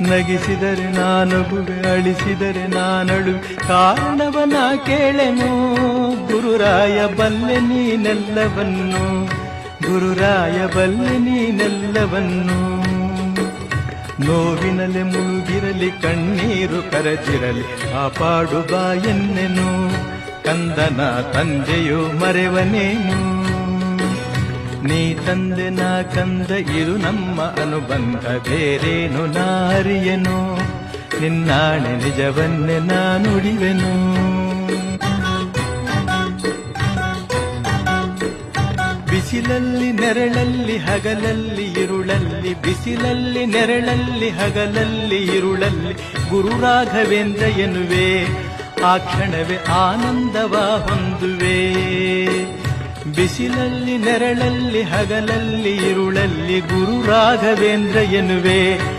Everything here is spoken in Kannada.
ನಗಿಸಿದರೆ ನಾನೊಬ್ಬುವೆ ಅಳಿಸಿದರೆ ನಾನಳು. ಕಾರಣವನ ಕೇಳೆನು, ಗುರುರಾಯ ಬಲ್ಲೆ ನೀನೆಲ್ಲವನ್ನು. ಗುರುರಾಯ ಬಲ್ಲೆ ನೀನೆಲ್ಲವನ್ನು. ನೋವಿನಲೆ ಮುಳುಗಿರಲಿ, ಕಣ್ಣೀರು ಕರಚಿರಲಿ, ಕಾಪಾಡು ಬಾ ಎನ್ನೆನು. ಕಂದನ ತಂದೆಯು ಮರೆವನೇನು? ತಂದೆ ನಾ ಕಂದ, ಇದು ನಮ್ಮ ಅನುಬಂಧ. ಬೇರೇನು ನಾರಿಯನು, ನಿನ್ನಾಣೆ ನಿಜವನ್ನೇ ನಾನುಡಿವೆನು ಬಿಸಿಲಲ್ಲಿ ನೆರಳಲ್ಲಿ ಹಗಲಲ್ಲಿ ಇರುಳಲ್ಲಿ, ಬಿಸಿಲಲ್ಲಿ ನೆರಳಲ್ಲಿ ಹಗಲಲ್ಲಿ ಇರುಳಲ್ಲಿ, ಗುರು ರಾಘವೇಂದ್ರ ಎನ್ನುವೆ, ಆ ಕ್ಷಣವೇ ಆನಂದವ ಹೊಂದುವೆ. ಬಿಸಿಲಲ್ಲಿ ನೆರಳಲ್ಲಿ ಹಗಲಲ್ಲಿ ಇರುಳಲ್ಲಿ ಗುರು ರಾಘವೇಂದ್ರ ಎನ್ನುವೆ.